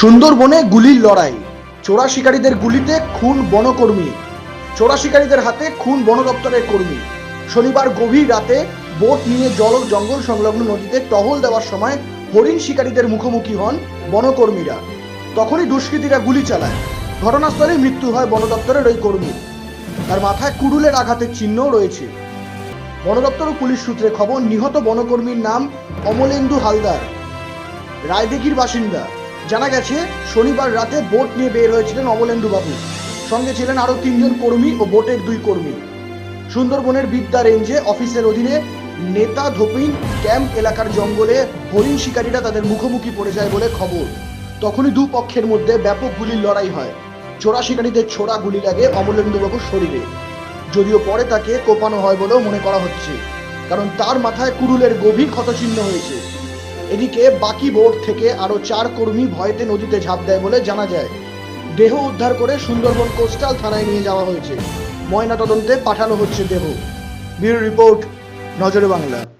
সুন্দরবনে গুলির লড়াই। চোরা শিকারীদের গুলিতে খুন বনকর্মী। চোরা শিকারীদের হাতে খুন বন দপ্তরের কর্মী। শনিবার গভীর রাতে বোট নিয়ে জল জঙ্গল সংলগ্ন নদীতে টহল দেওয়ার সময় হরিণ শিকারীদের মুখোমুখি হন বনকর্মীরা। তখনই দুষ্কৃতীরা গুলি চালায়। ঘটনাস্থলে মৃত্যু হয় বন দপ্তরের ওই কর্মী। তার মাথায় কুড়ুলের আঘাতের চিহ্নও রয়েছে। বন দপ্তর ও পুলিশ সূত্রে খবর, নিহত বনকর্মীর নাম অমলেন্দু হালদার। রায়দিঘির বাসিন্দা। জানা গেছে, শনিবার রাতে বোট নিয়ে বের হয়েছিলেন অমলেন্দু বাবু। সঙ্গে ছিলেন আরও তিনজন কর্মী ও বোটের দুই কর্মী। সুন্দরবনের বিদ্যা রেঞ্জে অফিসের অধীনে নেতা ধোপিন ক্যাম্প এলাকার জঙ্গলে হরিণ শিকারীরা তাদের মুখোমুখি পড়ে যায় বলে খবর। তখনই দু পক্ষের মধ্যে ব্যাপক গুলির লড়াই হয়। চোরা শিকারীদের ছোড়া গুলি লাগে অমলেন্দুবাবুর শরীরে। যদিও পরে তাকে কোপানো হয় বলেও মনে করা হচ্ছে, কারণ তার মাথায় কুরুলের গভীর ক্ষতচিহ্ন হয়েছে। এদিকে বাকি বোর্ড থেকে আরও চার কর্মী ভয়েতে নদীতে ঝাঁপ দেয় বলে জানা যায়। দেহ উদ্ধার করে সুন্দরবন কোস্টাল থানায় নিয়ে যাওয়া হয়েছে। ময়নাতদন্তে পাঠানো হচ্ছে দেহ। ব্যুরো রিপোর্ট, নজরে বাংলা।